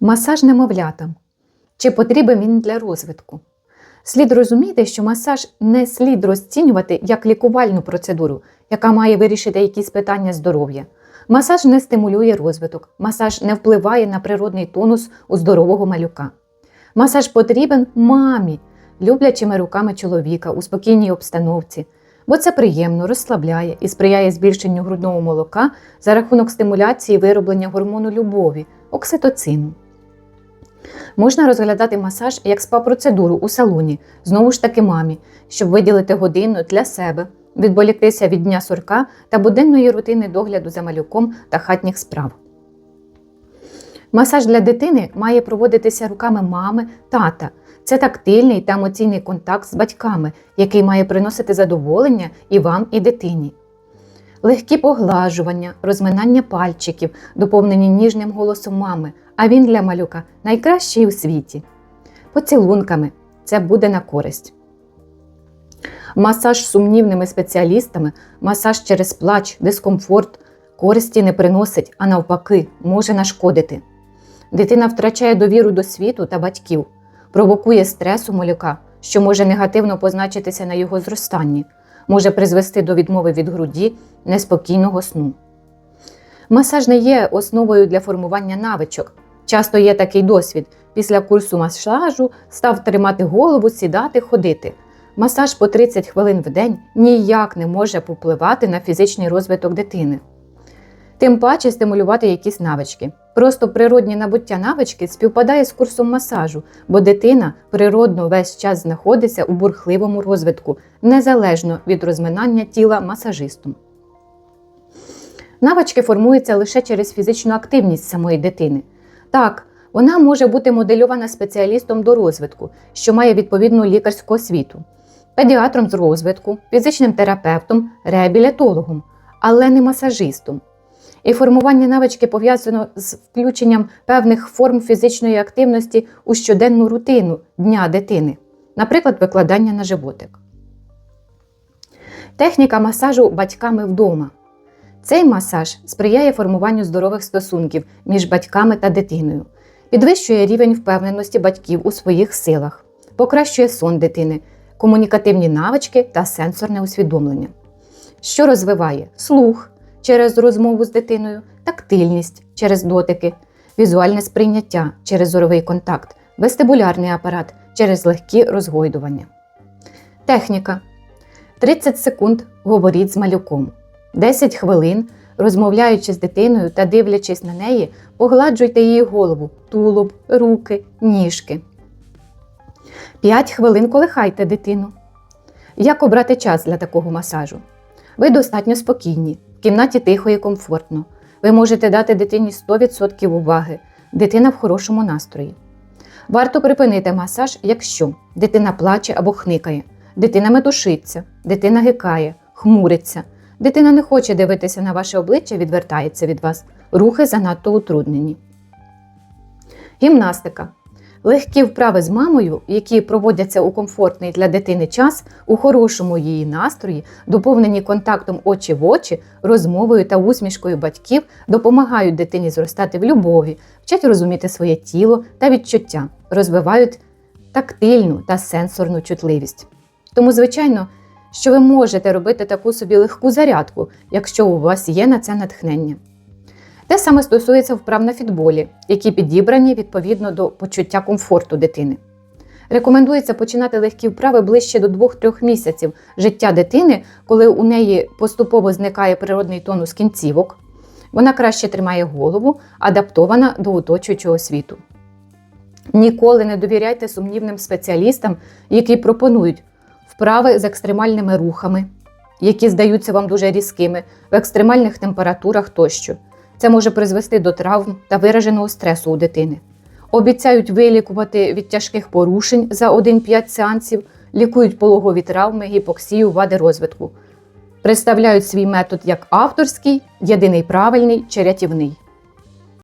Масаж немовлятам. Чи потрібен він для розвитку? Слід розуміти, що масаж не слід розцінювати як лікувальну процедуру, яка має вирішити якісь питання здоров'я. Масаж не стимулює розвиток, масаж не впливає на природний тонус у здорового малюка. Масаж потрібен мамі, люблячими руками чоловіка у спокійній обстановці, бо це приємно, розслабляє і сприяє збільшенню грудного молока за рахунок стимуляції вироблення гормону любові окситоцину. Можна розглядати масаж як спа-процедуру у салоні, знову ж таки мамі, щоб виділити годину для себе, відволіктися від дня сурка та буденної рутини догляду за малюком та хатніх справ. Масаж для дитини має проводитися руками мами, тата. Це тактильний та емоційний контакт з батьками, який має приносити задоволення і вам, і дитині. Легкі поглажування, розминання пальчиків, доповнені ніжним голосом мами, а він для малюка найкращий у світі. Поцілунками це буде на користь. Масаж з сумнівними спеціалістами, масаж через плач, дискомфорт користі не приносить, а навпаки, може нашкодити. Дитина втрачає довіру до світу та батьків, провокує стрес у малюка, що може негативно позначитися на його зростанні, може призвести до відмови від груді, неспокійного сну. Масаж не є основою для формування навичок. Часто є такий досвід. Після курсу масажу став тримати голову, сідати, ходити. Масаж по 30 хвилин в день ніяк не може попливати на фізичний розвиток дитини. Тим паче стимулювати якісь навички. Просто природні набуття навички співпадає з курсом масажу, бо дитина природно весь час знаходиться у бурхливому розвитку, незалежно від розминання тіла масажистом. Навички формуються лише через фізичну активність самої дитини. Так, вона може бути модельована спеціалістом до розвитку, що має відповідну лікарську освіту, педіатром з розвитку, фізичним терапевтом, реабілітологом, але не масажистом. І формування навички пов'язано з включенням певних форм фізичної активності у щоденну рутину дня дитини, наприклад, викладання на животик. Техніка масажу батьками вдома. Цей масаж сприяє формуванню здорових стосунків між батьками та дитиною, підвищує рівень впевненості батьків у своїх силах, покращує сон дитини, комунікативні навички та сенсорне усвідомлення, що розвиває слух через розмову з дитиною, тактильність через дотики, візуальне сприйняття через зоровий контакт, вестибулярний апарат через легкі розгойдування. Техніка 30 секунд говоріть з малюком. 10 хвилин, розмовляючи з дитиною та дивлячись на неї, погладжуйте її голову, тулуб, руки, ніжки. 5 хвилин колихайте дитину. Як обрати час для такого масажу? Ви достатньо спокійні, в кімнаті тихо і комфортно. Ви можете дати дитині 100% уваги, дитина в хорошому настрої. Варто припинити масаж, якщо дитина плаче або хникає, дитина метушиться, дитина гикає, хмуриться. Дитина не хоче дивитися на ваше обличчя, відвертається від вас. Рухи занадто утруднені. Гімнастика. Легкі вправи з мамою, які проводяться у комфортний для дитини час, у хорошому її настрої, доповнені контактом очі в очі, розмовою та усмішкою батьків, допомагають дитині зростати в любові, вчать розуміти своє тіло та відчуття, розвивають тактильну та сенсорну чутливість. Тому, звичайно, що ви можете робити таку собі легку зарядку, якщо у вас є на це натхнення. Те саме стосується вправ на фітболі, які підібрані відповідно до почуття комфорту дитини. Рекомендується починати легкі вправи ближче до 2-3 місяців життя дитини, коли у неї поступово зникає природний тонус кінцівок, вона краще тримає голову, адаптована до оточуючого світу. Ніколи не довіряйте сумнівним спеціалістам, які пропонують вправи з екстремальними рухами, які здаються вам дуже різкими, в екстремальних температурах тощо. Це може призвести до травм та вираженого стресу у дитини. Обіцяють вилікувати від тяжких порушень за 1-5 сеансів, лікують пологові травми, гіпоксію, вади розвитку. Представляють свій метод як авторський, єдиний правильний чи рятівний.